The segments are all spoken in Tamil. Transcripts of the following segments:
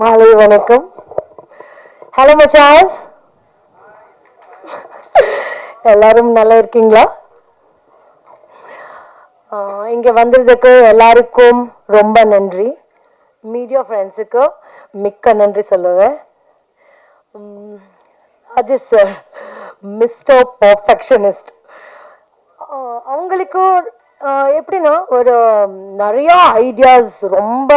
மாலை வணக்கம். ஹலோ மச்சாஸ் எல்லாரும் நல்லா இருக்கீங்களா? இங்கே இங்க வந்ததுக்கு எல்லாருக்கும் ரொம்ப நன்றி. மீடியா ஃப்ரெண்ட்ஸுக்கு மிக்க நன்றி சொல்லுவேன். உம், அஜித் சார் மிஸ்டர் பர்ஃபெக்ஷனிஸ்ட் அவங்களுக்கு எப்படின்னா ஒரு நிறைய ஐடியாஸ் ரொம்ப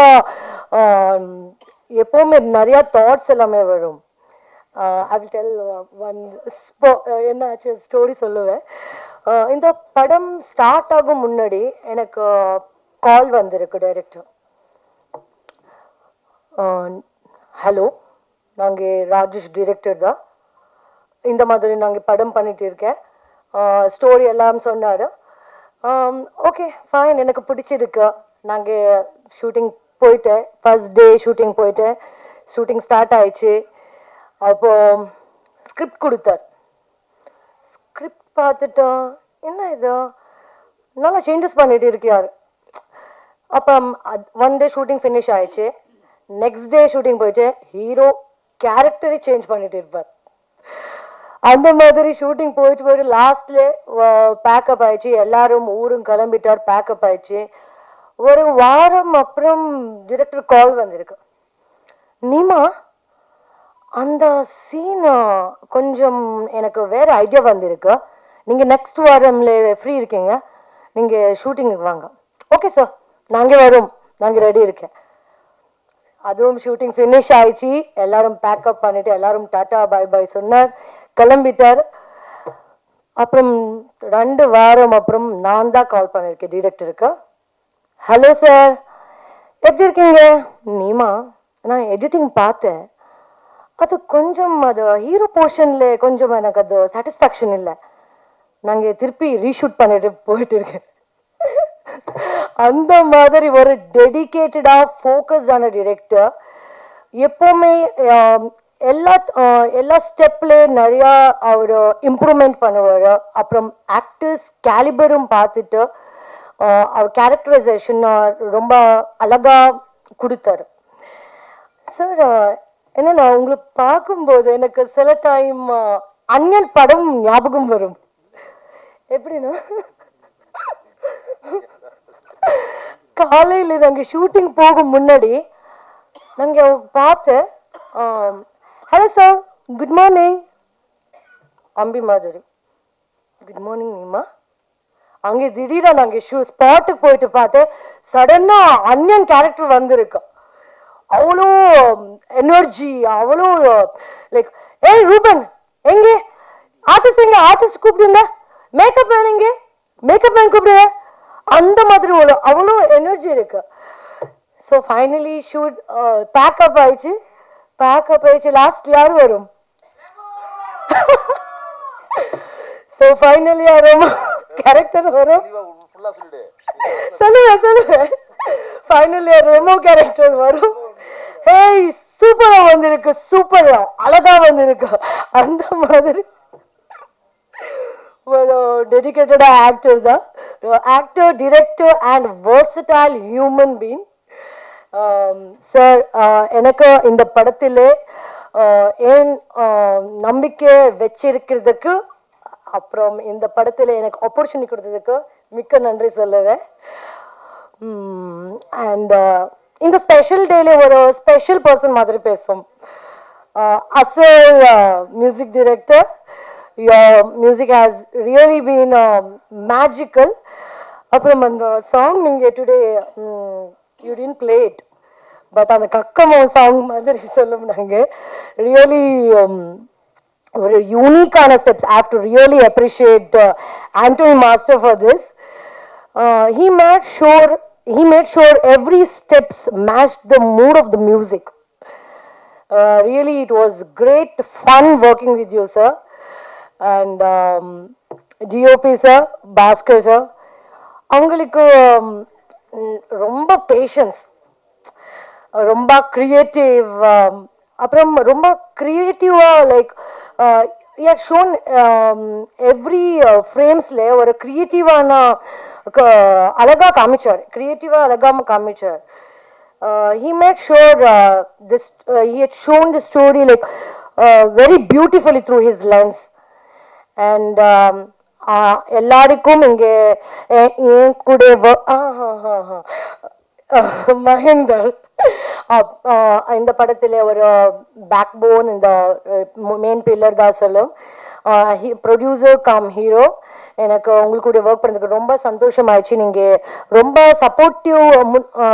எப்போவுமே நிறைய தாட்ஸ் எல்லாமே வரும். ஐ வில் டெல் ஒன் என்ன ஆச்சு? ஸ்டோரி சொல்லுவேன். இந்த படம் ஸ்டார்ட் ஆகும் முன்னாடி எனக்கு கால் வந்திருக்கு டைரக்டர் ஹலோ நாங்கள் ராஜேஷ் டிரெக்டர் தான். இந்த மாதிரி நாங்கள் படம் பண்ணிட்டு இருக்கேன். ஸ்டோரி எல்லாம் சொன்னார். ஓகே ஃபைன் எனக்கு பிடிச்சிருக்கு. நாங்கள் ஷூட்டிங் போயிட்டேன். ஃபர்ஸ்ட் டே ஷூட்டிங் போயிட்டேன். ஷூட்டிங் ஸ்டார்ட் ஆயிடுச்சு. அப்போ ஸ்கிரிப்ட் கொடுத்தார். ஸ்கிரிப்ட் பார்த்துட்டோம் என்ன இது? நல்லா சேஞ்சஸ் பண்ணிட்டு இருக்கியார் அப்போ ஒன் டே ஷூட்டிங் ஃபினிஷ் ஆயிடுச்சு. நெக்ஸ்ட் டே ஷூட்டிங் போயிட்டு ஹீரோ கேரக்டரே சேஞ்ச் பண்ணிட்டு இருப்பார். அந்த மாதிரி ஷூட்டிங் போயிட்டு போயிட்டு லாஸ்ட்ல பேக்கப் ஆயிடுச்சு. எல்லாரும் ஊரும் கிளம்பிட்டார் பேக்கப் ஆயிடுச்சு. ஒரு வாரம் அப்புறம் டிரெக்டர் கால் வந்திருக்கு. நீமா அந்த சீன் கொஞ்சம் எனக்கு வேற ஐடியா வந்திருக்கு. நீங்க நெக்ஸ்ட் வாரம்ல ஃப்ரீ இருக்கீங்க. நீங்க ஷூட்டிங்குக்கு வாங்க. ஓகே சார் நாங்க வரோம். நாங்க ரெடி இருக்கேன். அதுவும் ஷூட்டிங் ஃபினிஷ் ஆயிடுச்சு. எல்லாரும் பேக்கப் பண்ணிட்டு எல்லாரும் டாட்டா பாய் பாய் சொன்னார். கிளம்பிட்டார். அப்புறம் ரெண்டு வாரம் அப்புறம் நான் தான் கால் பண்ணியிருக்கேன் டிரெக்டருக்கு ஹலோ சார் எப்படி இருக்கீங்க? நீமா நான் எடிட்டிங் பார்த்தேன். அது கொஞ்சம் அது ஹீரோ போர்ஷன்ல கொஞ்சம் எனக்கு அது சாட்டிஸ்ஃபேக்ஷன் இல்லை. நாங்கள் திருப்பி ரீஷூட் பண்ணிட்டு போயிட்டு இருக்கேன். அந்த மாதிரி ஒரு டெடிக்கேட்டடாக ஃபோக்கஸ்டான டிரெக்டர் எப்போவுமே எல்லா எல்லா ஸ்டெப்லேயும் நிறையா அவர் இம்ப்ரூவ்மெண்ட் பண்ணுவார். அப்புறம் ஆக்டர்ஸ் கேலிபரும் பார்த்துட்டு கேரக்டரைசேஷன் ரொம்ப அழகாக கொடுத்தாரு. சார் என்னன்னா உங்களுக்கு பார்க்கும்போது எனக்கு சில டைம் அன்யன் படம் ஞாபகம் வரும். எப்படின்னா காலையில் நாங்கள் ஷூட்டிங் போகும் முன்னாடி நாங்கள் பார்த்து hello sir good morning Ambi Madhuri. Good morning Neema அங்கே திடீர்னு நாங்கள் ஷூ ஸ்பாட்டுக்கு போயிட்டு பார்த்து சடனாக அன்யன் கேரக்டர் வந்திருக்கு. அவ்வளோ எனர்ஜி அவ்வளோ லைக் ஏய் ரூபன் எங்கே? ஆர்டிஸ்ட் எங்கே? ஆர்டிஸ்ட் கூப்பிடுங்க. மேக்கப் மேன் எங்கே? மேக்கப் மேன் கூப்பிடுங்க. அந்த மாதிரி ஒரு அவ்வளோ எனர்ஜி இருக்கு. So finally shoot pack up ஆயிடுச்சு. பேக்கப் ஆயிடுச்சு. லாஸ்ட் யார் வரும்? ஸோ ஃபைனலி யாரும் கேரக்டர் வரும். சொல்லுங்க சொல்லுங்க ஃபைனல் இயர் ரெமோ கேரக்டர் வரும். ஹேய் சூப்பரா வந்திருக்கு சூப்பரா அழகா வந்திருக்கு. அந்த மாதிரி. ஒரு டெடிக்கேட்டடா ஆக்டர் தான். Actor director and versatile human being sir எனக்கு இந்த படத்திலே ஆஹ், ஏன் ஆஹ், நம்பிக்கை வச்சிருக்கிறதுக்கு அப்புறம் இந்த படத்தில் எனக்கு ஆப்பர்ச்சுனிட்டி கொடுத்ததுக்கு மிக்க நன்றி சொல்லுவேன். அண்ட் uh, இந்த ஸ்பெஷல் டேல ஒரு ஸ்பெஷல் பர்சன் மாதிரி பேசும் அசல் music director your music has really been magical அப்புறம் அந்த சாங் நீங்கள் today you didn't play it but அந்த கக்கமோ சாங் மாதிரி சொல்லும் நாங்கள் really um, ஒரு யூனிக்கான steps I have to really appreciate Antony master for this he made sure he made sure every steps matched the mood of the music uh, really it was great fun working with you sir and um, dop sir bhaskar sir அவங்களுக்கு um, ம், ரொம்ப பேஷன்ஸ் ரொம்ப கிரியேட்டிவ் அப்புறம் ரொம்ப கிரியேட்டிவாக லைக் யூ ஷோன் எவ்ரி ஃப்ரேம்ஸில் ஒரு க்ரியேட்டிவான அழகாக காமிச்சார் க்ரியேட்டிவாக அழகாக காமிச்சார் uh, he made sure uh, this uh, he had shown the story like uh, very beautifully through his lens and um, uh, எல்லாருக்கும் இங்கே எ- என் கூட wo- ஆ, ஆ, ஆ, ஆ. அஹ், மகேந்தர் அப்- ஆஹ், இந்த படத்தில் ஒரு பேக் போன் இந்த மெயின் பில்லர் தான் சொல்லும். ப்ரொடியூசர் காம் ஹீரோ எனக்கு உங்களுக்கு ஒர்க் பண்ணதுக்கு ரொம்ப சந்தோஷமாயிடுச்சு. நீங்கள் ரொம்ப சப்போர்ட்டிவ்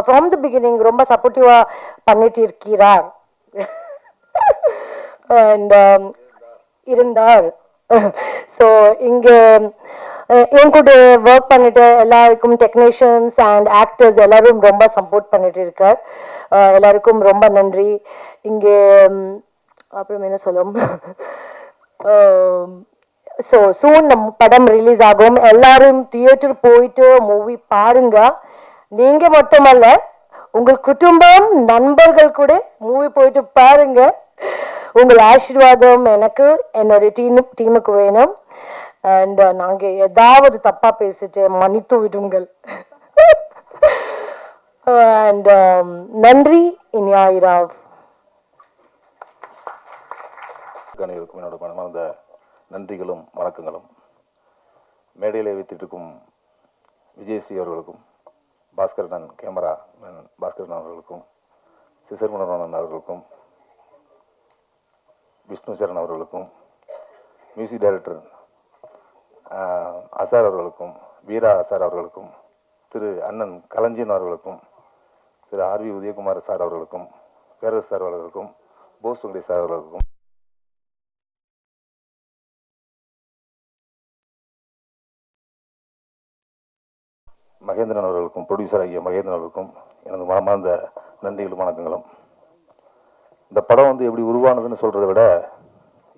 ஃப்ரம் தி பிகினிங் ரொம்ப சப்போர்ட்டிவாக பண்ணிட்டு இருக்கிறார் அண்ட் இருந்தார். ஸோ இங்கே என் கூட ஒர்க் பண்ணிட்டு எல்லாருக்கும் டெக்னீஷியன்ஸ் அண்ட் ஆக்டர்ஸ் எல்லாரும் ரொம்ப சப்போர்ட் பண்ணிட்டு இருக்கார் எல்லாருக்கும் ரொம்ப நன்றி. இங்கே அப்புறம் என்ன சொல்லும்? ஸோ சூன் நம் படம் ரிலீஸ் ஆகும். எல்லாரும் தியேட்டர் போயிட்டு மூவி பாருங்க. நீங்க மட்டுமல்ல உங்கள் குடும்பம் நண்பர்கள் கூட மூவி போயிட்டு பாருங்க. உங்கள் ஆசீர்வாதம் எனக்கு என்னோட டீமு டீமுக்கு வேணும். அண்ட் நாங்க ஏதாவது தப்பா பேசிட்டு மன்னித்து விடுங்கள். அண்ட் um, நன்றி இனியாயிராவ் அனைவருக்கும் என்னோட மனமார்ந்த நன்றிகளும் வணக்கங்களும். மேடையில் வைத்திருக்கும் விஜயஸ்ரீ அவர்களுக்கும் பாஸ்கரன் கேமரா மேன் பாஸ்கரன் அவர்களுக்கும் சிசர் அவர்களுக்கும் விஷ்ணு சரண் அவர்களுக்கும் மியூசிக் டைரக்டர் அசார் அவர்களுக்கும் வீரா அசார் அவர்களுக்கும் திரு அண்ணன் கலஞ்சியன் அவர்களுக்கும் திரு ஆர்வி உதயகுமார் சார் அவர்களுக்கும் பேரரசு சார் அவர்களுக்கும் போஸ் சார் அவர்களுக்கும். மகேந்திரன் அவர்களுக்கும் ப்ரொடியூசர் ஆகிய மகேந்திரன் அவர்களுக்கும் எனது மனமார்ந்த நன்றிகளும் வணக்கங்களும். இந்த படம் வந்து எப்படி உருவானதுன்னு சொல்கிறத விட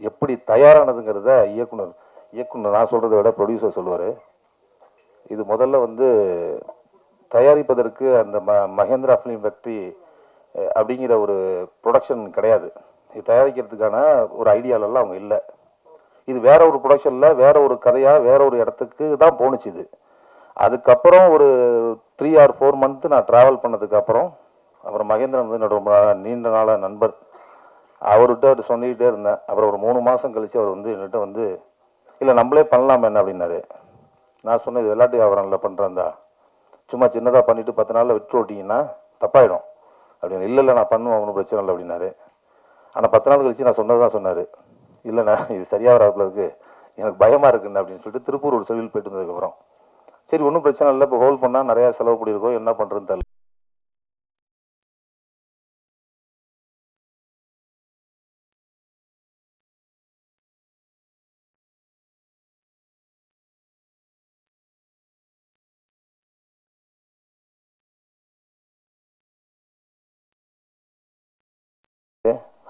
எப்படி தயாரானதுங்கிறத இயக்குனர் இயக்குனர் நான் சொல்கிறத விட ப்ரொடியூசர் சொல்லுவார். இது முதல்ல வந்து தயாரிப்பதற்கு அந்த ம மகேந்திரா ஃபிலிம் ஃபேக்ட்ரி அப்படிங்கிற ஒரு ப்ரொடக்ஷன் கிடையாது. இது தயாரிக்கிறதுக்கான ஒரு ஐடியாலெல்லாம் அவங்க இல்லை. இது வேற ஒரு ப்ரொடக்ஷனில் வேற ஒரு கதையாக வேற ஒரு இடத்துக்கு தான் போணுச்சு இது. அதுக்கப்புறம் ஒரு த்ரீ ஆர் ஃபோர் மந்த்து நான் ட்ராவல் பண்ணதுக்கு அப்புறம் அப்புறம் மகேந்திரன் வந்து என்னோட ரொம்ப நீண்ட நாள நண்பர். அவர்கிட்ட சொல்லிக்கிட்டே இருந்தேன். அப்புறம் ஒரு மூணு மாதம் கழித்து அவர் வந்து என்கிட்ட வந்து இல்லை நம்மளே பண்ணலாம் என்ன அப்படின்னாரு. நான் சொன்னேன் இது விளையாட்டு வியாபாரம்ல பண்ணுறேன்டா சும்மா சின்னதாக பண்ணிவிட்டு பத்து நாளில் விட்டு ஓட்டிங்கன்னா தப்பாயிடும். அப்படின்னு இல்லை இல்லை நான் பண்ணுவேன் ஒன்றும் பிரச்சனை இல்லை அப்படின்னாரு. ஆனால் பத்து நாள் கழிச்சு நான் சொன்னது தான் சொன்னார். இல்லைண்ணா இது சரியாக வராப்புல இருக்குது எனக்கு பயமாக இருக்குண்ணா அப்படின்னு சொல்லிட்டு திருப்பூர் ஒரு தொழில் போயிட்டு இருந்ததுக்கப்புறம் சரி ஒன்றும் பிரச்சனை இல்லை இப்போ ஹோல் பண்ணால் நிறையா செலவு பண்ணியிருக்கோம் என்ன பண்ணுறதுன்னு தெரியல.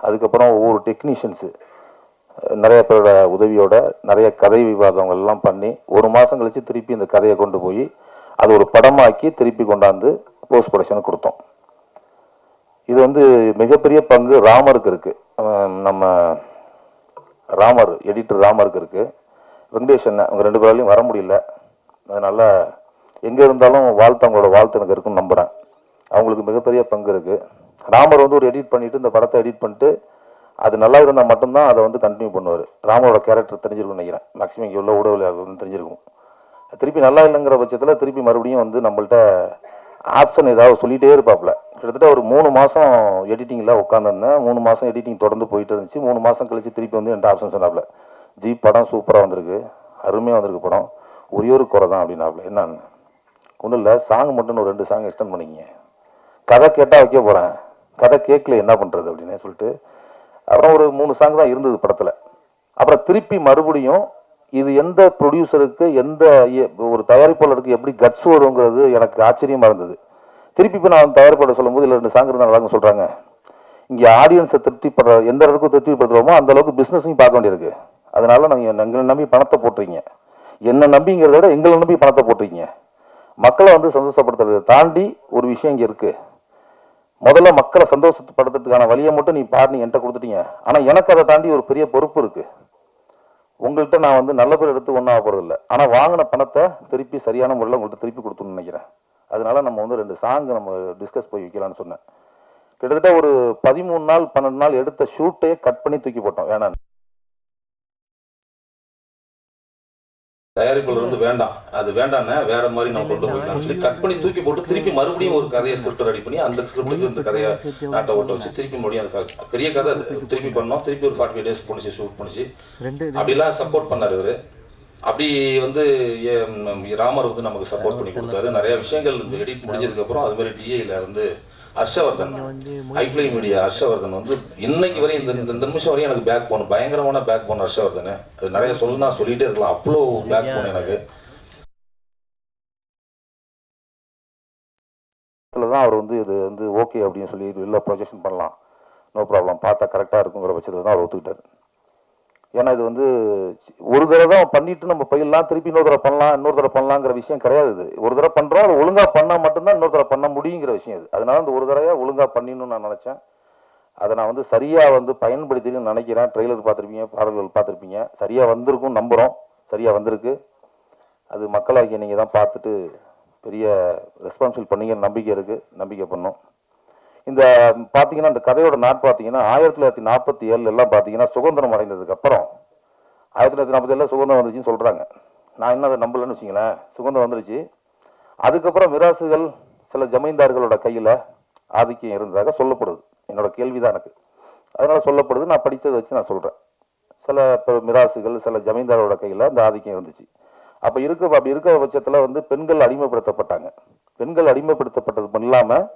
அதுக்கப்புறம் ஒவ்வொரு டெக்னீஷியன்ஸு நிறைய பேரோட உதவியோட நிறைய கதை விவாதங்கள்லாம் பண்ணி ஒரு மாதம் கழித்து திருப்பி இந்த கதையை கொண்டு போய் அது ஒரு படமாக்கி திருப்பி கொண்டாந்து போஸ்ட் ப்ரொடக்ஷனுக்கு கொடுத்தோம். இது வந்து மிகப்பெரிய பங்கு ராமருக்கு இருக்குது நம்ம ராமர் எடிட்டர் ராமருக்கு இருக்குது வெங்கடேஷ் அண்ணன் அவங்க ரெண்டு பேராலையும் வர முடியல. அதனால் எங்கே இருந்தாலும் வாழ்த்து அவங்களோட வாழ்த்து எனக்கு இருக்குன்னு நம்புகிறேன் அவங்களுக்கு மிகப்பெரிய பங்கு இருக்குது ராமர் வந்து ஒரு எடிட் பண்ணிட்டு இந்த படத்தை எடிட் பண்ணிட்டு அது நல்லா இருந்தால் மட்டும்தான் அதை வந்து கண்டினியூ பண்ணுவார். ராமரோட கேரக்டர் தெரிஞ்சிருக்கும் நினைக்கிறேன். மேக்ஸிமம் இங்கே உள்ள ஊடகவில் வந்து தெரிஞ்சிருக்கும். திருப்பி நல்லா இல்லைங்கிற பட்சத்தில் திருப்பி மறுபடியும் வந்து நம்மள்ட்ட ஆப்ஷன் ஏதாவது சொல்லிகிட்டே இருப்பாப்புல. கிட்டத்தட்ட ஒரு மூணு மாதம் எடிட்டிங்கில் உட்காந்துருந்தேன் மூணு மாதம் எடிட்டிங் தொடர்ந்து போயிட்டு இருந்துச்சு. மூணு மாதம் கழித்து திருப்பி வந்து என்கிட்ட ஆப்ஷன் சொன்னாப்புல. ஜி படம் சூப்பராக வந்திருக்கு. அருமையாக வந்திருக்கு படம். ஒரே ஒரு குறை தான் அப்படின்னாப்புல. என்னன்னு? ஒன்றும் இல்லை. சாங் மட்டும் ஒரு ரெண்டு சாங் எக்ஸ்டெண்ட் பண்ணிக்கிங்க. கதை கேட்டால் வைக்க போகிறேன் கதை கேட்கல என்ன பண்ணுறது அப்படின்னு சொல்லிட்டு அப்புறம் ஒரு மூணு சாங் தான் இருந்தது படத்தில். அப்புறம் திருப்பி மறுபடியும் இது எந்த ப்ரொடியூசருக்கு எந்த ஒரு தயாரிப்பாளருக்கு எப்படி கட்ஸ் வருங்கிறது எனக்கு ஆச்சரியமாக இருந்தது. திருப்பி இப்போ நான் தயாரிப்பாளர் சொல்லும்போது இல்லை ரெண்டு சாங் இருந்தால் நல்லா சொல்கிறாங்க இங்கே ஆடியன்ஸை திருப்திப்படுற எந்த அளவுக்கு திருப்திப்படுத்துகிறோமோ அந்த அளவுக்கு பிஸ்னஸையும் பார்க்க வேண்டியிருக்கு. அதனால நாங்கள் எங்களை நம்பி பணத்தை போட்டுறீங்க. என்னை நம்பிங்கிறத விட எங்களை நம்பி பணத்தை போட்டுறீங்க. மக்களை வந்து சந்தோஷப்படுத்துறதை தாண்டி ஒரு விஷயம் இங்கே இருக்குது முதல்ல மக்களை சந்தோஷப்படுத்துறதுக்கான வழியை மட்டும் நீ பாரு நீ என்கிட்ட கொடுத்துட்டீங்க. ஆனால் எனக்கு அதை தாண்டி ஒரு பெரிய பொறுப்பு இருக்கு. உங்கள்கிட்ட நான் வந்து நல்ல பேர் எடுத்து ஒன்றும் ஆக ஆனால் வாங்கின பணத்தை திருப்பி சரியான முறையில் உங்கள்கிட்ட திருப்பி கொடுத்துன்னு நினைக்கிறேன். அதனால நம்ம வந்து ரெண்டு சாங் நம்ம டிஸ்கஸ் போய் வைக்கலாம்னு சொன்னேன். கிட்டத்தட்ட ஒரு பதிமூணு நாள் பன்னெண்டு நாள் எடுத்த ஷூட்டே கட் பண்ணி தூக்கி போட்டோம். வேணாம் தயாரிப்புல இருந்து வேண்டாம். அது வேண்டாண்ணே வேற மாதிரி நம்ம கொண்டு போய்க்கலாம் சொல்லி கட் பண்ணி தூக்கி போட்டு திருப்பி மறுபடியும் ஒரு கதையை ஸ்கிரிப்ட் ரெடி பண்ணி அந்த ஸ்கிரிப்டுக்கு இந்த கதையை நாட்டை ஓட்ட வச்சு திருப்பி மறுபடியும் அந்த பெரிய கதை அது. திருப்பி பண்ணோம். திருப்பி ஒரு ஃபார்ட்டி ஃபைவ் டேஸ் போணுச்சு. ஷூட் பண்ணுச்சு அப்படிலாம் சப்போர்ட் பண்ணாரு இவரு. அப்படி வந்து ராமர் வந்து நமக்கு சப்போர்ட் பண்ணி கொடுத்தாரு. நிறைய விஷயங்கள் எடிட் முடிஞ்சதுக்கு அப்புறம் அது மாதிரி டிஏல இருந்து ஹர்ஷவர்தன். ஐஃப்ளை மீடியா ஹர்ஷவர்தன் வந்து இன்னைக்கு வரையும் இந்த இந்த நிமிஷம் வரையும் எனக்கு பேக் போன் பயங்கரமான பேக் போன் ஹர்ஷவர்தன். அது நிறைய சொல்லணும் சொல்லிட்டே இருக்கலாம். அவ்வளோ பேக் போன் எனக்கு. தான் அவர் வந்து இது வந்து ஓகே அப்படின்னு சொல்லி வெளில ப்ரொஜெக்ஷன் பண்ணலாம். நோ ப்ராப்ளம் பார்த்தா கரெக்டாக இருக்குங்கிற பட்சத்தில் தான் அவர் ஒத்துக்கிட்டார். ஏன்னா இது வந்து ஒரு தடவை தான் பண்ணிட்டு நம்ம போயிடலாம் திருப்பி இன்னொரு தடவை பண்ணலாம் இன்னொரு தடவை பண்ணலாங்கிற விஷயம் கிடையாது இது. ஒரு தடவை பண்ணுறோம் அது ஒழுங்காக பண்ணால் மட்டும்தான் இன்னொரு தடவை பண்ண முடியுங்கிற விஷயம் இது. அதனால அந்த ஒரு தடவையாக ஒழுங்காக பண்ணிடணும்னு நான் நினச்சேன். அதை நான் வந்து சரியாக வந்து பயன்படுத்தின்னு நினைக்கிறேன். ட்ரெய்லர் பார்த்துருப்பீங்க பாடல்கள் பார்த்துருப்பீங்க. சரியாக வந்திருக்கும் நம்புகிறோம் சரியாக வந்திருக்கு. அது மக்களாகிய நீங்கள் தான் பார்த்துட்டு பெரிய ரெஸ்பான்சிபிள் பண்ணீங்கன்னு நம்பிக்கை இருக்குது நம்பிக்கை பண்ணோம். இந்த பார்த்தீங்கன்னா இந்த கதையோட நாட் பார்த்தீங்கன்னா ஆயிரத்தி தொள்ளாயிரத்தி நாற்பத்தி ஏழுல எல்லாம் பார்த்தீங்கன்னா சுதந்திரம் அடைந்ததுக்கு அப்புறம் ஆயிரத்தி தொள்ளாயிரத்தி நாற்பத்தி ஏழில் சுதந்திரம் வந்துருச்சுன்னு சொல்கிறாங்க நான் என்ன அதை நம்பலன்னு வச்சுங்களேன். சுதந்திரம் வந்துருச்சு. அதுக்கப்புறம் மிராசுகள் சில ஜமீன்தார்களோட கையில் ஆதிக்கம் இருந்ததாக சொல்லப்படுது. என்னோட கேள்விதான் எனக்கு. அதனால் சொல்லப்படுது. நான் படித்ததை வச்சு நான் சொல்கிறேன் சில இப்போ மிராசுகள் சில ஜமீன்தாரோட கையில் அந்த ஆதிக்கம் இருந்துச்சு. அப்போ இருக்க அப்படி இருக்கிற பட்சத்தில் வந்து பெண்கள் அடிமைப்படுத்தப்பட்டாங்க. பெண்கள் அடிமைப்படுத்தப்பட்டது இல்லாமல்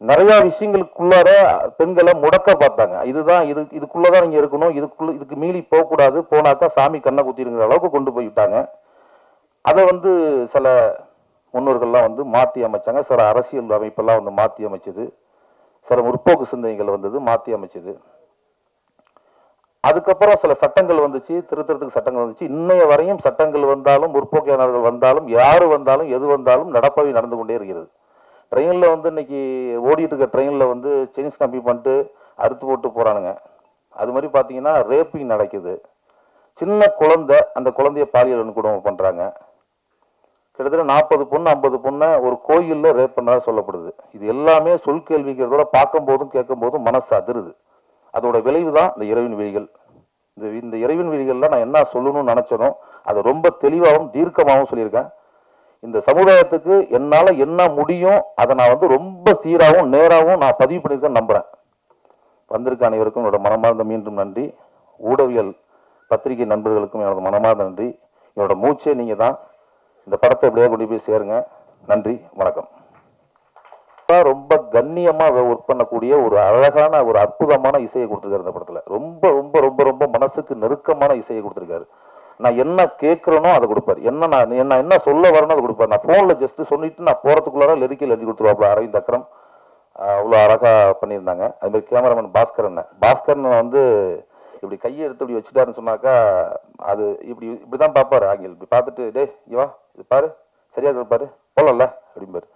நிறைய விஷயங்களுக்குள்ளார பெண்களை முடக்க பார்த்தாங்க. இதுதான் இது இதுக்குள்ளதான் நீங்க இருக்கணும். இதுக்குள்ள இதுக்கு மீறி போகக்கூடாது. போனாக்கா சாமி கண்ணை குத்திருங்கிற அளவுக்கு கொண்டு போய்விட்டாங்க அதை வந்து சில முன்னோர்கள்லாம் வந்து மாற்றி அமைச்சாங்க. சில அரசியல் அமைப்பெல்லாம் வந்து மாற்றி அமைச்சது. சில முற்போக்கு சிந்தனைகள் வந்தது மாற்றி அமைச்சது. அதுக்கப்புறம் சில சட்டங்கள் வந்துச்சு. திருத்தறதுக்கு சட்டங்கள் வந்துச்சு. இன்னைய வரையும் சட்டங்கள் வந்தாலும் முற்போக்கியானவர்கள் வந்தாலும் யார் வந்தாலும் எது வந்தாலும் நடப்பவை நடந்து கொண்டே இருக்கிறது. ட்ரெயினில் வந்து இன்னைக்கு ஓடிட்டு இருக்க ட்ரெயினில் வந்து செயின்ஸ் கம்பி பண்ணிட்டு அறுத்து போட்டு போகிறானுங்க அது மாதிரி பார்த்தீங்கன்னா ரேப்பிங் நடக்குது. சின்ன குழந்தை அந்த குழந்தைய பாலியல் வன்கொடுமை பண்ணுறாங்க கிட்டத்தட்ட நாற்பது பொண்ணு ஐம்பது பொண்ணை ஒரு கோயிலில் ரேப் பண்ணதாக சொல்லப்படுது. இது எல்லாமே சொல் கேள்விக்கிறதோட பார்க்கும்போதும் கேட்கும்போதும் மனசு அதிருது. அதோட விளைவு தான் இந்த இறைவின் விழிகள். இந்த இந்த இறைவின் விழிகளில் நான் என்ன சொல்லணும்னு நினச்சனோ அதை ரொம்ப தெளிவாகவும் தீர்க்கமாகவும் சொல்லியிருக்கேன். இந்த சமுதாயத்துக்கு என்னால் என்ன முடியும் அதை நான் வந்து ரொம்ப சீராகவும் நேராகவும் நான் பதிவு பண்ணியிருக்கேன்னு நம்புகிறேன் வந்திருக்க அனைவருக்கும் என்னோட மனமார்ந்த மீண்டும் நன்றி. ஊடகவியல் பத்திரிகை நண்பர்களுக்கும் என்னோட மனமார்ந்த நன்றி. என்னோட மூச்சே நீங்கள் தான் இந்த படத்தை எப்படியா கொண்டு போய் சேருங்க. நன்றி வணக்கம். ரொம்ப கண்ணியமாக ஒர்க் பண்ணக்கூடிய ஒரு அழகான ஒரு அற்புதமான இசையை கொடுத்துருக்காரு இந்த படத்தில். ரொம்ப ரொம்ப ரொம்ப ரொம்ப மனசுக்கு நெருக்கமான இசையை கொடுத்துருக்காரு. நான் என்ன கேட்குறேனோ அதை கொடுப்பாரு. என்ன நான் என்ன என்ன சொல்ல வரணும் அதை கொடுப்பாரு. நான் ஃபோனில் ஜஸ்ட்டு சொல்லிட்டு நான் போகிறதுக்குள்ளார லெரிக்கல் எழுதி கொடுத்துருவாப்புல அரவிந்த் அக்ரம். அவ்வளோ அழகாக பண்ணியிருந்தாங்க. அதுமாதிரி கேமராமேன் பாஸ்கரன் பாஸ்கரன் வந்து இப்படி கையை எடுத்து இப்படி வச்சுட்டாருன்னு சொன்னாக்கா அது இப்படி இப்படி தான் பார்ப்பாரு ஆங்கில். இப்படி பார்த்துட்டு டேய் இவா இது பாரு. சரியாக இருப்பாரு பாரு. போகலாம்ல அப்படிம்பாரு.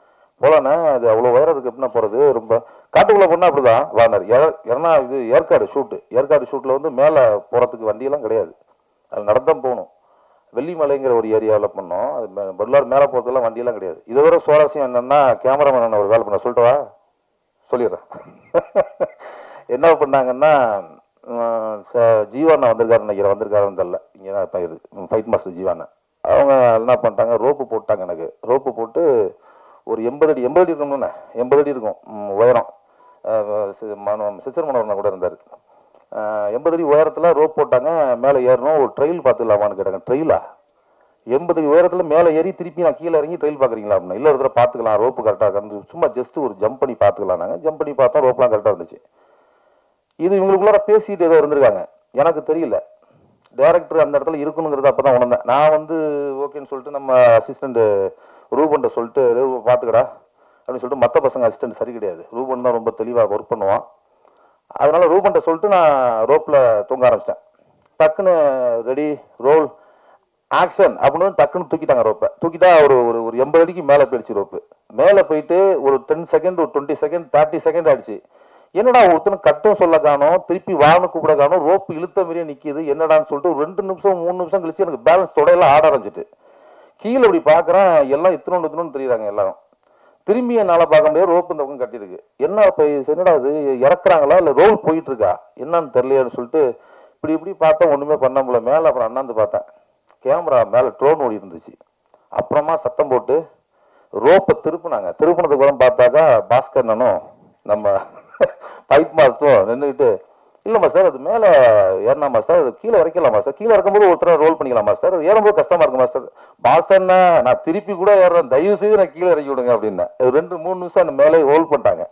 போகலாண்ணே அது அவ்வளோ உயரம் இருக்குது எப்படின்னா போகிறது ரொம்ப காட்டுக்குள்ளே போனால் அப்படி தான் வானர் ஏன்னா இது ஏற்காடு ஷூட்டு ஏற்காடு ஷூட்டில் வந்து மேலே போகிறதுக்கு வண்டியெல்லாம் கிடையாது. அது நடந்தான் போகணும். வெள்ளிமலைங்கிற ஒரு ஏரியாவில் பண்ணோம். அது பல்லார் மேலே போகிறதுலாம் வண்டியெல்லாம் கிடையாது. இதை விட சுவாரஸ்யம் என்னென்னா கேமராமேன் ஒரு வேலை பண்ண சொல்லட்டவா சொல்லிடுறேன். என்ன பண்ணாங்கன்னா ஜீவாண்ணா வந்திருக்காரு நினைக்கிறேன். வந்திருக்காருன்னு தெரில இங்கே தான் இது ஃபைட் மாஸ்டர் ஜீவாண்ணா அவங்க என்ன பண்ணிட்டாங்க ரோப்பு போட்டாங்க எனக்கு. ரோப்பு போட்டு ஒரு எண்பது அடி எண்பது அடி இருக்கணும்ண்ணே எண்பது அடி இருக்கும் உயரம். சிசர் மனோரண்ணா கூட இருந்தார். எண்பது அடி உயரத்தில் ரோப் போட்டாங்க மேலே ஏறணும். ஒரு ட்ரெயில் பார்த்துக்கலாமான்னு கேட்டாங்க. ட்ரெயிலா எண்பது அடி உயரத்தில் மேலே ஏறி திருப்பி நான் கீழே இறங்கி ட்ரெயில் பார்க்குறீங்களா அப்படின்னா இல்லை இடத்துல பார்த்துக்கலாம். ரோப்பு கரெக்டாக இருந்து சும்மா ஜஸ்ட் ஒரு ஜம்ப் பண்ணி பார்த்துக்கலாம் நாங்கள் ஜம்ப் பண்ணி பார்த்தா ரோப்லாம் கரெக்டாக இருந்துச்சு. இது இவங்களுக்குள்ளார பேசிட்டு ஏதோ இருந்திருக்காங்க. எனக்கு தெரியல. டேரக்டர் அந்த இடத்துல இருக்கணுங்கிறது அப்போ தான் உணர்ந்தேன். நான் வந்து ஓகேன்னு சொல்லிட்டு நம்ம அசிஸ்டண்ட்டு ரூபன்ட்ட சொல்லிட்டு பார்த்துக்கடா. அப்படின்னு சொல்லிட்டு மற்ற பசங்க அசிஸ்டன்ட் சரி கிடையாது. ரூபன் தான் ரொம்ப தெளிவாக ஒர்க் பண்ணுவான். அதனால ரூபன்ட்ட சொல்லிட்டு நான் ரோப்பில் தூங்க ஆரம்பிச்சிட்டேன். டக்குன்னு ரெடி ரோல் ஆக்ஷன் அப்படின்னு டக்குன்னு தூக்கிட்டாங்க ரோப்பை. தூக்கிட்டா ஒரு ஒரு ஒரு எண்பது அடிக்கு மேலே போயிடுச்சு ரோப்பு. மேலே போயிட்டு ஒரு டென் செகண்ட் ஒரு டுவெண்ட்டி செகண்ட் தேர்ட்டி செகண்ட் ஆயிடுச்சு. என்னடா ஒருத்தனும் கட்டும் சொல்ல காணோம் திருப்பி வான்னு கூப்பிட காணோம் ரோப்பு இழுத்த மாதிரியே நிற்கிது என்னடான்னு சொல்லிட்டு ஒரு ரெண்டு நிமிஷம் மூணு நிமிஷம் கழிச்சு எனக்கு பேலன்ஸ் தொடையெல்லாம் ஆட ஆரம்பிச்சிட்டு. கீழே இப்படி பார்க்குறேன் எல்லாம் இத்தனோண்டு இத்தனோண்டு தெரியுறாங்க எல்லாரும். திரும்பி என்னால் பார்க்க முடியாது ரோப் இந்த பக்கம் கட்டியிருக்கு. என்ன இப்போ என்னடா இது இறக்குறாங்களா இல்லை ரோல் போயிட்டு இருக்கா என்னன்னு தெரியலையான்னு சொல்லிட்டு இப்படி இப்படி பார்த்தா ஒன்றுமே பண்ண முடியல. மேலே அப்புறம் அண்ணாந்து பார்த்தேன். கேமரா மேலே ட்ரோன் ஓடி இருந்துச்சு. அப்புறமா சத்தம் போட்டு ரோப்பை திருப்பினாங்க. திருப்பினதுக்கு அப்புறம் பார்த்தாக்கா பாஸ்கர் அண்ணனும் நம்ம பைப் மாஸ்டரும் நின்றுக்கிட்டு இல்லைம்மா சார் அது மேலே ஏறினாமா சார்? அது கீழே வரைக்கலாமா சார்? கீழே இறக்கும்போது ஒருத்தர் ரோல் பண்ணிக்கலாமா சார்? அது ஏறும்போது கஷ்டமாக இருக்குமா சார்? பாசன்னா நான் திருப்பி கூட ஏறுறேன் தயவு செய்து நான் கீழே இறக்கி விடுங்க அப்படின்னேன் ரெண்டு மூணு நிமிஷம் அந்த மேலே ரோல் பண்ணிட்டாங்க.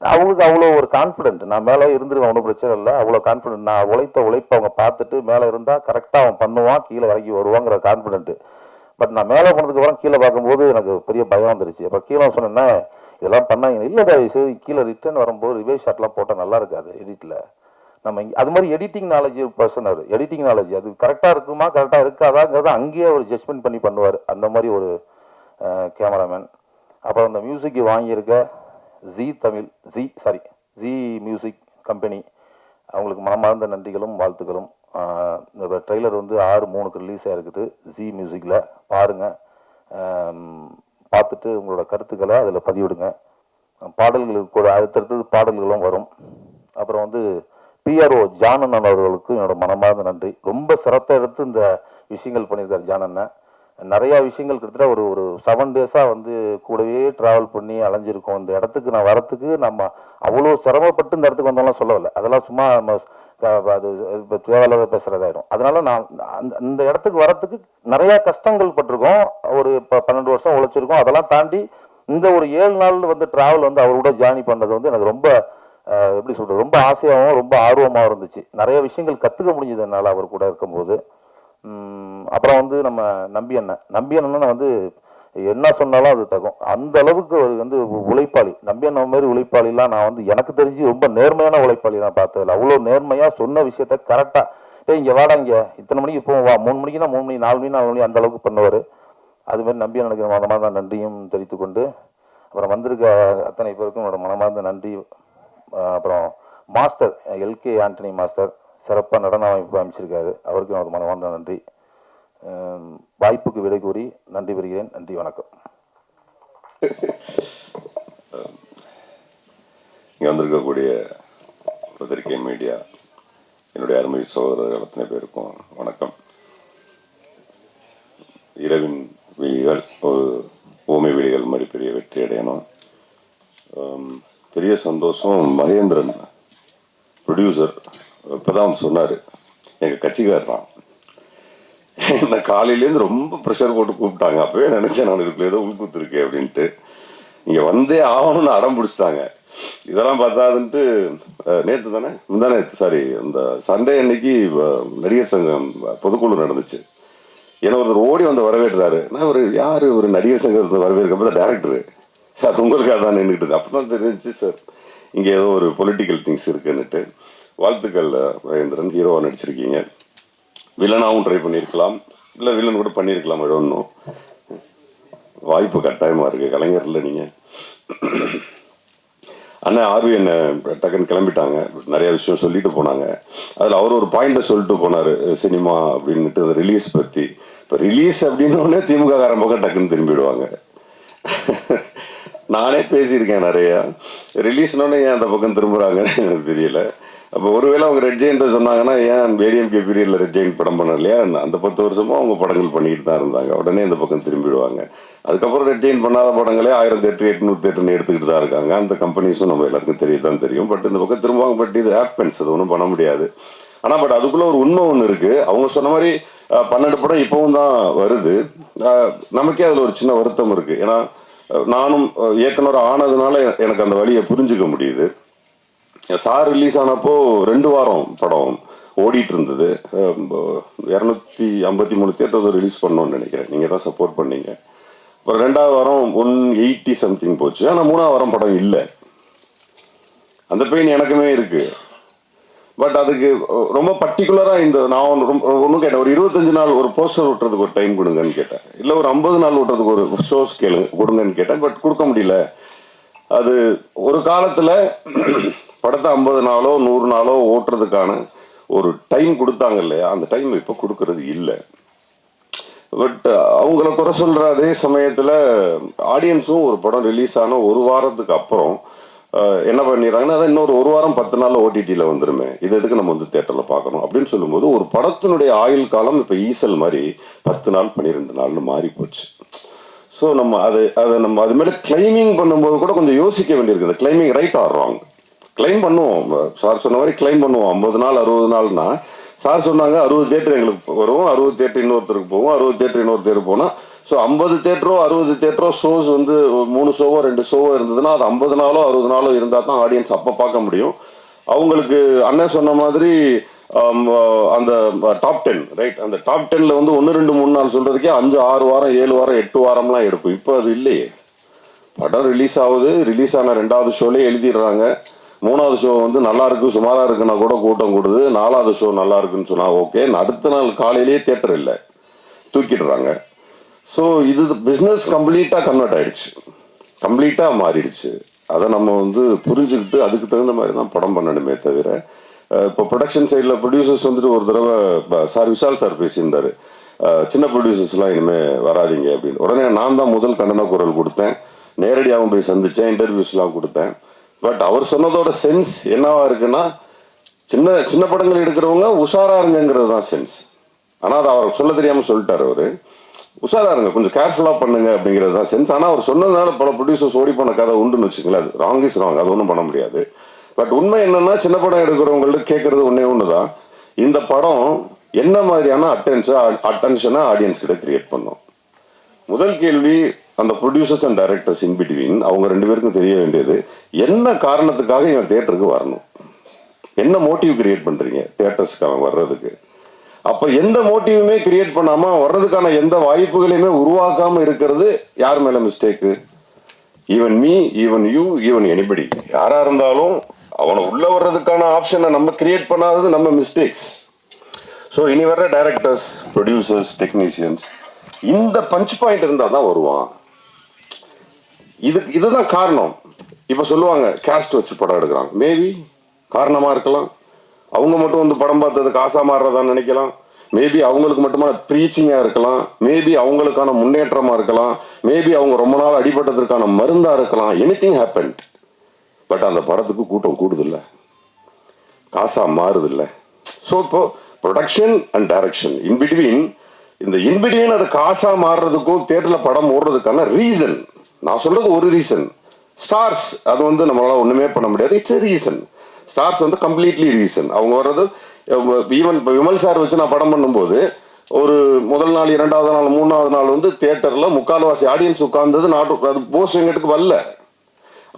அவங்களுக்கு அவ்வளோ ஒரு கான்ஃபிடென்ட் நான் மேலே இருந்துருவேன் ஒன்றும் பிரச்சனை இல்லை. அவ்வளோ கான்ஃபிடென்ட் நான் உழைத்த உழைப்ப அவங்க பார்த்துட்டு மேலே இருந்தால் கரெக்டாக அவன் பண்ணுவான் கீழே இறக்கி வருவாங்கிற கான்ஃபிடென்ட்டு பட் நான் மேலே போனதுக்கு அப்புறம் கீழே பார்க்கும்போது எனக்கு பெரிய பயம் வந்துருச்சு. அப்போ கீழே சொன்னேன்னா இதெல்லாம் பண்ணாங்க. இல்லை தயவு செய்து கீழே ரிட்டர்ன் வரும்போது ரிவேஸ் ஷாட்லாம் போட்டால் நல்லா இருக்காது எடிட்டில் நம்ம அது மாதிரி எடிட்டிங் நாலேஜ் பர்சன் அவர் எடிட்டிங் நாலேஜ் அது கரெக்டாக இருக்குமா கரெக்டாக இருக்காதாங்கிறத அங்கேயே அவர் ஜட்ஜ்மெண்ட் பண்ணி பண்ணுவார். அந்த மாதிரி ஒரு கேமராமேன் அப்புறம் அந்த மியூசிக்கு வாங்கியிருக்க Zee Tamil Zee sorry Zee music company அவங்களுக்கு மனமார்ந்த நன்றிகளும் வாழ்த்துக்களும். இந்த ட்ரெய்லர் வந்து ஆறு மூணுக்கு ரிலீஸ் ஆகிருக்குது ஜி மியூசிக்கில் பாருங்கள் பார்த்துட்டு உங்களோட கருத்துக்களை அதில் பதிவிடுங்க. பாடல்களுக்கு கூட அடுத்தடுத்தது பாடல்களும் வரும். அப்புறம் வந்து பிஆர்ஓ ஜானன் அவர்களுக்கு என்னோட மனமார்ந்த நன்றி. ரொம்ப சிரத்தை எடுத்து இந்த விஷயங்கள் பண்ணியிருக்காரு ஜானண்ணன் நிறையா விஷயங்கள் கிட்டத்தட்ட ஒரு ஒரு செவன் டேஸாக வந்து கூடவே ட்ராவல் பண்ணி அலைஞ்சிருக்கோம். இந்த இடத்துக்கு நான் வரத்துக்கு நம்ம அவ்வளோ சிரமப்பட்டு இந்த இடத்துக்கு வந்தாலும் சொல்லவில்லை. அதெல்லாம் சும்மா நம்ம அது இப்போ தேவையில்லாத பேசுகிறதாயிடும் அதனால நான் அந்த இந்த இடத்துக்கு வரத்துக்கு நிறையா கஷ்டங்கள் பட்டிருக்கோம். ஒரு இப்போ பன்னெண்டு வருஷம் உழைச்சிருக்கோம். அதெல்லாம் தாண்டி இந்த ஒரு ஏழு நாள் வந்து ட்ராவல் வந்து அவரோட ஜேர்னி பண்ணது வந்து எனக்கு ரொம்ப எப்படி சொல்கிறது ரொம்ப ஆசையாகவும் ரொம்ப ஆர்வமாகவும் இருந்துச்சு. நிறைய விஷயங்கள் கற்றுக்க முடிஞ்சது என்னால் அவர் கூட இருக்கும்போது. அப்புறம் வந்து நம்ம நம்பி அண்ணன். நம்பி அண்ணன் வந்து என்ன சொன்னாலும் அது தகும். அந்த அளவுக்கு அவர் வந்து உழைப்பாளி. நம்பி அண்ணன் மாதிரி உழைப்பாளிலாம் நான் வந்து எனக்கு தெரிஞ்சு ரொம்ப நேர்மையான உழைப்பாளி நான் பார்த்ததில்ல. அவ்வளோ நேர்மையாக சொன்ன விஷயத்த கரெக்டாக ஏ இங்கே வாடா இங்கே. இத்தனை மணிக்கு போவோம் வா. மூணு மணிக்குனா மூணு மணி நாலு மணி நாலு மணி அந்த அளவுக்கு பண்ணுவார். அதுமாரி நம்பி எனக்கு மனமார்ந்த நன்றியும் தெரிவித்துக் கொண்டு அப்புறம் வந்திருக்க அத்தனை பேருக்கும் என்னோட மனமார்ந்த நன்றி. அப்புறம் மாஸ்டர் எல்கே ஆண்டனி மாஸ்டர் சிறப்பாக நடன அமைப்பு அமைச்சிருக்காரு. அவருக்கும் எனக்கு மனமார்ந்த நன்றி. வாய்ப்புக்கு விடை கூறி நன்றி பெறுகிறேன். நன்றி வணக்கம். இங்கே வந்திருக்கக்கூடிய பத்திரிகை மீடியா என்னுடைய அருமை சகோதரர்கள் அத்தனை பேருக்கும் வணக்கம். இரவின் விழிகள் ஒரு ஊமை விழிகள் மாதிரி பெரிய வெற்றி அடையணும் பெரிய சந்தோஷம் மகேந்திரன். ப்ரொடியூசர் இப்போதான் சொன்னார். எங்கள் கட்சிக்காரன் என்னை காலையிலேருந்து ரொம்ப ப்ரெஷர் போட்டு கூப்பிட்டாங்க. அப்போவே நினச்சேன் நான் இதுக்குள்ளே ஏதோ உள்கூத்துருக்கேன் அப்படின்ட்டு. இங்கே வந்தே ஆகணும்னு அடம் பிடிச்சிட்டாங்க. இதெல்லாம் பார்த்தாதுன்ட்டு நேற்று தானே? முந்தா நேற்று சாரி இந்த சண்டே அன்னைக்கு நடிகர் சங்கம் பொதுக்குழு நடந்துச்சு. ஏன்னா ஒருத்தர் ஓடி வந்து வரவேற்றாரு. நான் ஒரு யார்? ஒரு நடிகர் சங்கத்தை வரவேற்கிறப்ப டேரக்டரு சார் உங்களுக்காக தான் நின்றுட்டு அப்போ தான் தெரிஞ்சுச்சு சார் இங்கே ஏதோ ஒரு பொலிட்டிக்கல் திங்ஸ் இருக்குன்னுட்டு. வாழ்த்துக்கள் மகேந்திரன். ஹீரோவாக நடிச்சிருக்கீங்க. வில்லனாகவும் ட்ரை பண்ணியிருக்கலாம். இல்லை வில்லன் கூட பண்ணியிருக்கலாம் ஒன்றும் வாய்ப்பு கட்டாயமாக இருக்குது கலைஞரில் நீங்கள் அண்ணன் ஆர்வி என்ன டக்குன்னு கிளம்பிட்டாங்க. நிறைய விஷயம் சொல்லிட்டு போனாங்க. அதில் அவர் ஒரு பாயிண்ட்டை சொல்லிட்டு போனார் சினிமா அப்படின்னுட்டு அந்த ரிலீஸ் பற்றி இப்போ ரிலீஸ் அப்படின்னோடனே திமுக காரன் பக்கம் டக்குன்னு திரும்பிடுவாங்க. நானே பேசியிருக்கேன் நிறையா. ரிலீஸ்னோடனே ஏன் அந்த பக்கம் திரும்புகிறாங்கன்னு எனக்கு தெரியல. அப்போ ஒருவேளை அவங்க ரெட் ஜெயின்ட் சொன்னாங்கன்னா ஏன் ஏடிஎம்கே பீரியடில் ரெட் ஜெயின் படம் பண்ணலையா அந்த பத்து வருஷமும் அவங்க படங்கள் பண்ணிக்கிட்டு தான் இருந்தாங்க. உடனே இந்த பக்கம் திரும்பிடுவாங்க. அதுக்கப்புறம் ரெட் ஜெயின் பண்ணாத படங்களே ஆயிரத்தி எட்டு எட்நூற்றி எட்டுன்னு எடுத்துக்கிட்டு தான் இருக்காங்க. அந்த கம்பெனிஸும் நம்ம எல்லாருக்கும் தெரிய தான் தெரியும். பட் இந்த பக்கம் திரும்புவாங்க. பட் இது ஹேப்பன்ஸ் அது ஒன்றும் பண்ண முடியாது. ஆனால் பட் அதுக்குள்ள ஒரு உண்மை ஒன்று இருக்குது அவங்க சொன்ன மாதிரி பன்னெண்டு படம் இப்போவும் தான் வருது. நமக்கே அதில் ஒரு சின்ன வருத்தம் இருக்குது ஏன்னா நானும் இயக்குனர் ஆனதுனால எனக்கு அந்த வழியை புரிஞ்சுக்க முடியுது. சார் ரிலீஸ் ஆனப்போ ரெண்டு வாரம் படம் ஓடிட்டு இருந்தது இரநூத்தி ஐம்பத்தி மூணு தேட்டர் ரிலீஸ் பண்ணோன்னு நினைக்கிறேன். நீங்கள் தான் சப்போர்ட் பண்ணீங்க. அப்புறம் ரெண்டாவது வாரம் ஒன் எயிட்டி சம்திங் போச்சு. ஆனால் மூணாவது வாரம் படம் இல்லை. அந்த பெயின் எனக்குமே இருக்குது பட் அதுக்கு ரொம்ப பர்டிகுலரா இந்த நான் ஒன்று ரொம்ப ஒன்றும் கேட்டேன். ஒரு இருபத்தஞ்சு நாள் ஒரு போஸ்டர் ஓட்டுறதுக்கு ஒரு டைம் கொடுங்கன்னு கேட்டேன். இல்லை ஒரு ஐம்பது நாள் ஓட்டுறதுக்கு ஒரு ஷோஸ் கேளுங்க கொடுங்கன்னு கேட்டேன். பட் கொடுக்க முடியல. அது ஒரு காலத்துல படத்தை ஐம்பது நாளோ நூறு நாளோ ஓட்டுறதுக்கான ஒரு டைம் கொடுத்தாங்க இல்லையா? அந்த டைம் இப்போ கொடுக்கறது இல்லை. பட் அவங்கள குறை சொல்ற அதே சமயத்துல ஆடியன்ஸும் ஒரு படம் ரிலீஸ் ஆன ஒரு வாரத்துக்கு அப்புறம் என்ன பண்ணிடுறாங்கன்னா அதான் இன்னொரு ஒரு வாரம் பத்து நாள் ஓடிடியில் வந்துருமே. இது எதுக்கு நம்ம வந்து தேட்டரில் பார்க்கணும்? அப்படின்னு சொல்லும்போது ஒரு படத்தினுடைய ஆயுள் காலம் இப்போ ஈசல் மாதிரி பத்து நாள் பன்னிரெண்டு நாள்னு மாறி போச்சு. ஸோ நம்ம அது அதை நம்ம அது மேலே கிளைமிங் பண்ணும்போது கூட கொஞ்சம் யோசிக்க வேண்டியிருக்கு. இந்த claiming right or wrong claim பண்ணுவோம். சார் சொன்ன மாதிரி கிளைம் பண்ணுவோம். ஐம்பது நாள் அறுபது நாள்னா சார் சொன்னாங்க அறுபது தேட்டர் எங்களுக்கு வரும். அறுபது தேட்டர் இன்னொருத்தருக்கு போவோம் அறுபது தேட்டர் இன்னொரு தேட்டர் போனால் ஸோ ஐம்பது தேட்டரோ அறுபது தேட்டரோ ஷோஸ் வந்து மூணு ஷோவோ ரெண்டு ஷோவோ இருந்ததுன்னா அது ஐம்பது நாளோ அறுபது நாளோ இருந்தால் தான் ஆடியன்ஸ் அப்போ பார்க்க முடியும். அவங்களுக்கு அண்ணன் சொன்ன மாதிரி அந்த டாப் டென் ரைட் அந்த டாப் டென்ல வந்து ஒன்று ரெண்டு மூணு நாள் சொல்றதுக்கே அஞ்சு ஆறு வாரம் ஏழு வாரம் எட்டு வாரம்லாம் எடுக்கும். இப்போ அது இல்லையே. படம் ரிலீஸ் ஆகுது. ரிலீஸ் ஆன ரெண்டாவது ஷோலே எழுதிடுறாங்க. மூணாவது ஷோ வந்து நல்லா இருக்கு சுமாரா இருக்குன்னா கூட கூட்டம் கூடுது. நாலாவது ஷோ நல்லா இருக்குன்னு சொன்னா ஓகே அடுத்த நாள் காலையிலேயே தேட்டர் இல்லை. தூக்கிடுறாங்க. ஸோ இது பிஸ்னஸ் கம்ப்ளீட்டாக கன்வெர்ட் ஆயிடுச்சு. கம்ப்ளீட்டாக மாறிடுச்சு. அதை நம்ம வந்து புரிஞ்சுக்கிட்டு அதுக்கு தகுந்த மாதிரி தான் படம் பண்ணணுமே தவிர இப்போ ப்ரொடக்ஷன் சைடில் ப்ரொடியூசர்ஸ் வந்துட்டு ஒரு தடவை சார் விஷால் சார் பேசியிருந்தாரு. சின்ன ப்ரொடியூசர்ஸ்லாம் இனிமேல் வராதீங்க அப்படின்னு. உடனே நான் தான் முதல் கண்டன குரல் கொடுத்தேன். நேரடியாகவும் போய் சந்தித்தேன் இன்டர்வியூஸ்லாம் கொடுத்தேன். பட் அவர் சொன்னதோட சென்ஸ் என்னவா இருக்குன்னா சின்ன சின்ன படங்கள் எடுக்கிறவங்க உஷாரா தான் சென்ஸ் ஆனால் அதை அவர் சொல்ல தெரியாமல் சொல்லிட்டார் அவர். உஷாரா இருங்க கொஞ்சம் கேர்ஃபுல்லாக பண்ணுங்க அப்படிங்கிறது தான் சென்ஸ் ஆனால் அவர் சொன்னதுனால பல ப்ரொடியூசர்ஸ் ஓடி போன கதை உண்டுன்னு வச்சுங்களேன் அது ராங் இஸ் ராங் அது ஒன்றும் பண்ண முடியாது. பட் உண்மை என்னன்னா சின்ன படம் எடுக்கிறவங்கள்ட்ட கேட்கறது ஒன்றே ஒன்று தான் இந்த படம் என்ன மாதிரியான அட்டென்ஷன் அட்டென்ஷனை ஆடியன்ஸ் கிட்ட கிரியேட் பண்ணும்? முதல் கேள்வி அந்த producers and directors in between அவங்க ரெண்டு பேருக்கும் தெரிய வேண்டியது என்ன காரணத்துக்காக இவன் தேட்டருக்கு வரணும்? என்ன மோட்டிவ் கிரியேட் பண்றீங்க தேட்டர்ஸ்க்கு அவன் வர்றதுக்கு? அப்போ எந்த மோட்டிவுமே கிரியேட் பண்ணாமல் வர்றதுக்கான எந்த வாய்ப்புகளையுமே உருவாக்காமல் இருக்கிறது யார் மேலே mistake even me even you even anybody யாராக இருந்தாலும் அவனை உள்ளே வர்றதுக்கான ஆப்ஷனை நம்ம கிரியேட் பண்ணாதது நம்ம மிஸ்டேக்ஸ் ஸோ இனி வர்ற டைரக்டர்ஸ் ப்ரொடியூசர்ஸ் டெக்னீஷியன்ஸ் இந்த பஞ்ச் பாயிண்ட் இருந்தால் தான் வருவான். இது இதுதான் காரணம். இப்போ சொல்லுவாங்க கேஸ்ட் வச்சு படம் எடுக்கிறாங்க மேபி காரணமாக இருக்கலாம். அவங்க மட்டும் வந்து படம் பார்த்தது காசா மாறுறதா நினைக்கலாம். மேபி அவங்களுக்கு மட்டுமான ப்ரீச்சிங்காக இருக்கலாம். மேபி அவங்களுக்கான முன்னேற்றமாக இருக்கலாம். மேபி அவங்க ரொம்ப நாள் அடிபட்டதற்கான மருந்தாக இருக்கலாம். எனி திங் ஹேப்பன் பட் அந்த படத்துக்கு கூட்டம் கூடுதில்ல. காசாக மாறுதில்ல. ஸோ இப்போ production and direction in between இந்த இன்பிட்வீன் அது காசாக மாறுறதுக்கும் தேட்டரில் படம் ஓடுறதுக்கான ரீசன் நான் சொல்கிறது ஒரு ரீசன் ஸ்டார்ஸ் அது வந்து நம்மளால் ஒன்றுமே பண்ண முடியாது. இட்ஸ் எ ரீசன் ஸ்டார்ஸ் வந்து கம்ப்ளீட்லி ரீசன் அவங்க வர்றது ஈவன் இப்போ விமல் சார் வச்சு நான் படம் பண்ணும்போது ஒரு முதல் நாள் இரண்டாவது நாள் மூணாவது நாள் வந்து தியேட்டரில் முக்கால்வாசி ஆடியன்ஸ் உட்கார்ந்தது நாட்டு அது போஸ்ட் வெங்கட்டுக்கு வரல.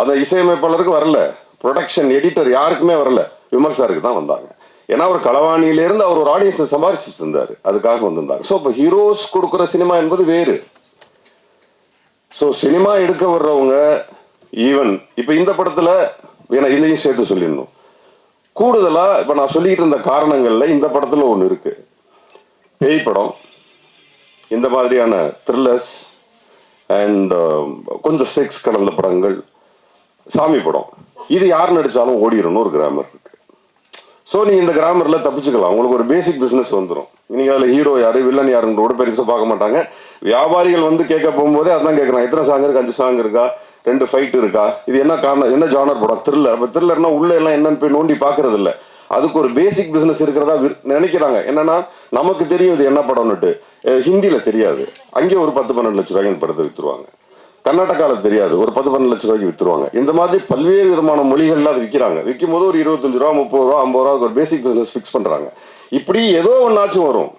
அந்த இசையமைப்பாளருக்கு வரல. ப்ரொடக்ஷன் எடிட்டர் யாருக்குமே வரல. விமல் சாருக்கு தான் வந்தாங்க. ஏன்னா அவர் களவாணியிலேருந்து அவர் ஒரு ஆடியன்ஸை சம்பாரிச்சு இருந்தார் அதுக்காக வந்திருந்தாங்க ஸோ இப்போ ஹீரோஸ் கொடுக்குற சினிமா என்பது வேறு. ஸோ சினிமா எடுக்க வர்றவங்க ஈவன் இப்போ இந்த படத்தில் ஏன்னா இதையும் சேர்த்து சொல்லிடணும். கூடுதலாக இப்போ நான் சொல்லிக்கிட்டு இருந்த காரணங்களில் இந்த படத்தில் ஒன்று இருக்கு. பேய் படம். இந்த மாதிரியான த்ரில்லர்ஸ் அண்ட் um, கொஞ்சம் செக்ஸ் கடந்த படங்கள். சாமி படம். இது யார் நடிச்சாலும் ஓடிடணும் ஒரு கிராமர் இருக்கு. ஸோ நீங்க இந்த கிராமர்ல தப்பிச்சுக்கலாம். உங்களுக்கு ஒரு பேசிக் பிசினஸ் வந்துடும் நீங்க அதில் ஹீரோ யாரு வில்லன் யாருன்னு கூட பெருசாக பார்க்க மாட்டாங்க. வியாபாரிகள் வந்து கேட்க போகும்போதே அதான் கேட்குறான் எத்தனை சாங் இருக்கு? அஞ்சு சாங் இருக்கா? ரெண்டு ஃபைட் இருக்கா? இது என்ன காரணம்? என்ன ஜானர் படம்? த்ரில்லர் அப்போ த்ரில்லர்னா உள்ள எல்லாம் என்னன்னு போய் நோண்டி பார்க்கறது இல்லை அதுக்கு ஒரு பேசிக் பிசினஸ் இருக்கிறதா நினைக்கிறாங்க. என்னன்னா நமக்கு தெரியும் இது என்ன படம்னுட்டு. ஹிந்தியில் தெரியாது. அங்கே ஒரு பத்து பன்னெண்டு லட்ச ரூபாய்க்கு படத்தை வித்துருவாங்க. கர்நாடகாவில் தெரியாது. ஒரு பத்து பன்னெண்டு லட்ச ரூபாய்க்கு வித்துருவாங்க. இந்த மாதிரி பல்வேறு விதமான மொழிகள்லாம் அது விற்கிறாங்க விற்கும் போது ஒரு இருபத்தஞ்சு ரூபா முப்பது ரூபா ஐம்பது ரூபா ஒரு பேசிக் பிசினஸ் ஃபிக்ஸ் பண்றாங்க. இப்படி ஏதோ ஒன்னாச்சும் வரும்.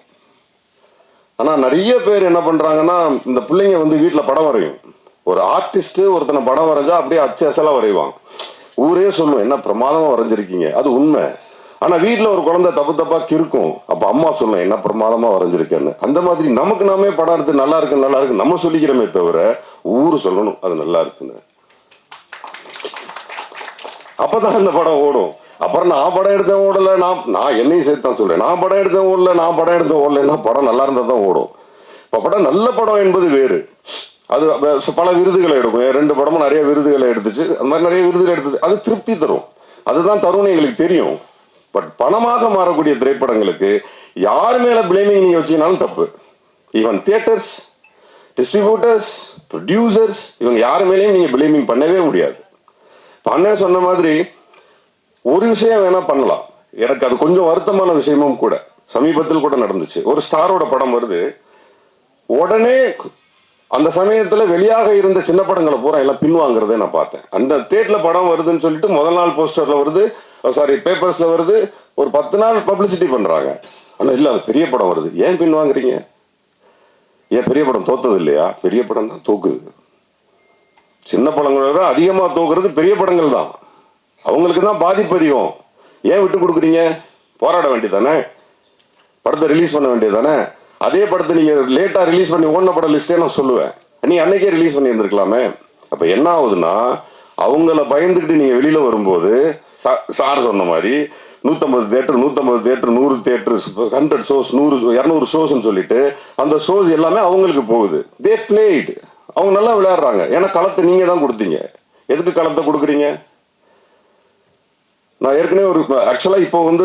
ஆனால் நிறைய பேர் என்ன பண்றாங்கன்னா இந்த பிள்ளைங்க வந்து வீட்டில் படம் வரையும். ஒரு ஆர்டிஸ்ட் ஒருத்தனை படம் வரைஞ்சா அப்படியே அச்சு அசலா வரைவான் ஊரே சொல்லும் என்ன பிரமாதமா வரைஞ்சிருக்கீங்க? அது உண்மை. ஆனா வீட்டுல ஒரு குழந்தை தப்பு தப்பா கிறுக்கும். அப்ப அம்மா சொல்லும் என்ன பிரமாதமா வரைஞ்சிருக்கேன்னு. அந்த மாதிரி நமக்கு நாமே படம் எடுத்து நல்லா இருக்கு நல்லா இருக்கு நம்ம சொல்லிக்கிறோமே தவிர ஊர் சொல்லணும் அது நல்லா இருக்குன்னு. அப்பதான் இந்த படம் ஓடும். அப்புறம் நான் படம் எடுத்தேன் ஓடல நான் நான் என்னையும் சேர்த்து தான் சொல்றேன். நான் படம் எடுத்தேன் ஓடல நான் படம் எடுத்தேன் ஓடலைன்னா படம் நல்லா இருந்தா தான் ஓடும். இப்போ படம் நல்ல படம் என்பது வேறு. அது பல விருதுகளை எடுக்கும். ரெண்டு படமும் நிறைய விருதுகளை எடுத்துச்சு. அந்த மாதிரி நிறைய விருதுகள் எடுத்தது. அது திருப்தி தரும். அதுதான் தருணைகளுக்கு தெரியும். பட் பணமாக மாறக்கூடிய திரைப்படங்களுக்கு யார் மேல பிளேமிங் நீங்க வச்சீங்கனாலும் தப்பு. ஈவன் தியேட்டர்ஸ் டிஸ்ட்ரிபியூட்டர்ஸ் ப்ரொடியூசர்ஸ் இவங்க யார் மேலேயும் நீங்கள் பிளேமிங் பண்ணவே முடியாது. பண்ண சொன்ன மாதிரி ஒரு விஷயம் வேணா பண்ணலாம். எனக்கு அது கொஞ்சம் வருத்தமான விஷயமும் கூட. சமீபத்தில் கூட நடந்துச்சு. ஒரு ஸ்டாரோட படம் வருது. உடனே அந்த சமயத்துல வெளியாக இருந்த சின்ன படங்களை பூரா எல்லாம் பின்வாங்கிறத நான் பார்த்தேன். அந்த தேட்ல படம் வருதுன்னு சொல்லிட்டு முதல் நாள் போஸ்டர்ல வருது சாரி பேப்பர்ஸ்ல வருது ஒரு பத்து நாள் பப்ளிசிட்டி பண்றாங்க. ஆனா இல்ல அது பெரிய படம் வருது. ஏன் பின்வாங்குறீங்க ஏன் பெரிய படம் தோத்தது இல்லையா? பெரிய படம் தான் தோக்குது. சின்ன படங்களை விட அதிகமா தோக்குறது பெரிய படங்கள் தான். அவங்களுக்கு தான் பாதிப்பு அதிகம். ஏன் விட்டு கொடுக்குறீங்க? போராட வேண்டியதானே படத்தை ரிலீஸ் பண்ண வேண்டியதானே அதே படத்தை நீங்க லேட்டா ரிலீஸ் பண்ணி ஓடின படம் லிஸ்டே நான் சொல்லுவேன். நீ அன்னைக்கே ரிலீஸ் பண்ணி இருந்திருக்கலாமே அப்ப என்ன ஆகுதுன்னா அவங்கள பயந்துக்கிட்டு நீங்க வெளியில வரும்போது சா- சார் சொன்ன மாதிரி நூற்றம்பது தேட்டர் நூற்றம்பது தேட்டர் நூறு தேட்டர் ஹண்ட்ரட் ஷோஸ் நூறு இரநூறு ஷோஸ்னு சொல்லிட்டு அந்த ஷோஸ் எல்லாமே அவங்களுக்கு போகுது. தே பிளேட் அவங்க நல்லா விளையாடுறாங்க. ஏன்னா களத்தை நீங்கள் தான் கொடுத்தீங்க. எதுக்கு களத்தை கொடுக்குறீங்க? நான் ஏற்கனவே ஒரு ஆக்சுவலாக இப்போ வந்து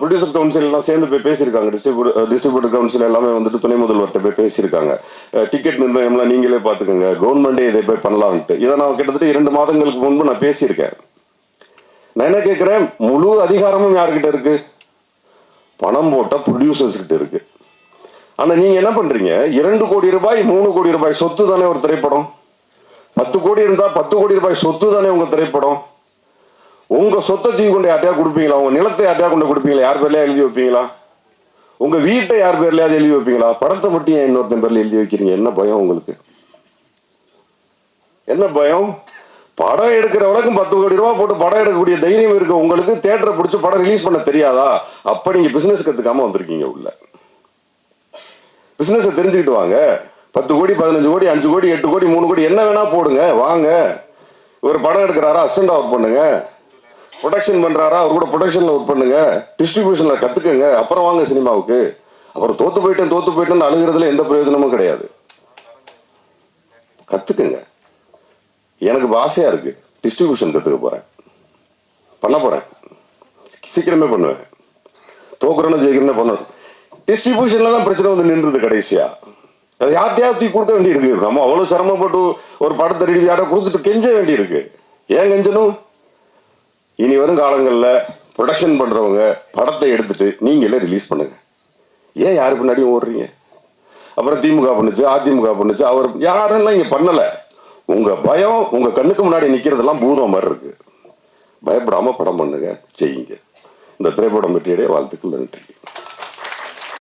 ப்ரொடியூசர் கவுன்சில் எல்லாம் சேர்ந்து போய் பேசியிருக்காங்க. டிஸ்ட்ரிபியூட் டிஸ்ட்ரிபியூட்டர் கவுன்சில் எல்லாமே வந்துட்டு துணை முதல்வர்கிட்ட போய் பேசியிருக்காங்க. டிக்கெட் நிர்ணயம்லாம் நீங்களே பாத்துக்கோங்க கவர்மெண்டே இதை போய் பண்ணலாம்ட்டு இதை நான் கிட்டத்தட்ட இரண்டு மாதங்களுக்கு முன்பு நான் பேசியிருக்கேன். நான் என்ன கேட்குறேன்? முழு அதிகாரமும் யாருக்கிட்ட இருக்கு? பணம் போட்ட ப்ரொடியூசர்ஸ் கிட்ட இருக்கு. ஆனா நீங்க என்ன பண்றீங்க? இரண்டு கோடி ரூபாய் மூணு கோடி ரூபாய் சொத்து தானே ஒரு திரைப்படம்? பத்து கோடி இருந்தா பத்து கோடி ரூபாய் சொத்து தானே உங்க திரைப்படம்? உங்க சொத்தை தூக்கி கொண்டு யார்ட்டையா கொடுப்பீங்களா? உங்க நிலத்தை யார்ட்டையா கொண்டு கொடுப்பீங்களா? யார் பேர்லயா எழுதி வைப்பீங்களா? உங்க வீட்டை யார் பேர்லயாவது எழுதி வைப்பீங்களா? படத்தை மட்டும் ஏன் இன்னொருத்தன் பேர்ல எழுதி வைக்கிறீங்க? என்ன பயம் உங்களுக்கு? என்ன பயம்? படம் எடுக்கிறவனுக்கும் பத்து கோடி ரூபாய் போட்டு படம் எடுக்கக்கூடிய தைரியம் இருக்கு உங்களுக்கு தேட்டரை பிடிச்சி படம் ரிலீஸ் பண்ண தெரியாதா? அப்ப நீங்க பிசினஸ் கத்துக்காம வந்திருக்கீங்க உள்ள. பிசினஸ் தெரிஞ்சுக்கிட்டு வாங்க. பத்து கோடி பதினஞ்சு கோடி அஞ்சு கோடி எட்டு கோடி மூணு கோடி என்ன வேணா போடுங்க. வாங்க. ஒரு படம் எடுக்கிறாரா? அசிஸ்டண்டா ஒர்க் பண்ணுங்க. ப்ரொடக்ஷன் பண்றாரா? அவர் கூட ப்ரொடக்ஷன்ல ஒர்க் பண்ணுங்க. டிஸ்ட்ரிபியூஷன்ல கத்துக்கங்க. அப்புறம் வாங்க சினிமாவுக்கு. அப்புறம் தோத்து போயிட்டேன் தோத்து போயிட்டேன்னு அழுகிறதுல எந்த பிரயோஜனமும் கிடையாது. கத்துக்குங்க. எனக்கு இப்ப ஆசையா இருக்கு. டிஸ்ட்ரிபியூஷன் கத்துக்க போறேன். பண்ண போறேன். சீக்கிரமே பண்ணுவேன். தோக்குறேன்னு ஜெயிக்கிறேன்னு பண்ணணும். டிஸ்ட்ரிபியூஷன்ல தான் பிரச்சனை வந்து நின்றுது கடைசியா. அது யார்ட்டையாவது தூக்கி கொடுக்க வேண்டியிருக்கு. நம்ம அவ்வளவு சிரமப்பட்டு ஒரு படத்தை ரெடி யாரை கொடுத்துட்டு கெஞ்ச வேண்டியிருக்கு. ஏன் கெஞ்சணும்? இனி வரும் காலங்களில் ப்ரொடக்ஷன் பண்ணுறவங்க படத்தை எடுத்துட்டு நீங்களே ரிலீஸ் பண்ணுங்க. ஏன் யாரு பின்னாடியும் ஓடுறீங்க? அப்புறம் திமுக பண்ணுச்சு அதிமுக பண்ணுச்சு அவர் யாரெல்லாம் இங்கே பண்ணலை? உங்கள் பயம் உங்கள் கண்ணுக்கு முன்னாடி நிற்கிறதெல்லாம் பூதம் மாதிரி இருக்கு. பயப்படாமல் படம் பண்ணுங்க செய்யுங்க. இந்த திரைப்படம் வெற்றியடைய வாழ்த்துக்கள் நன்றி.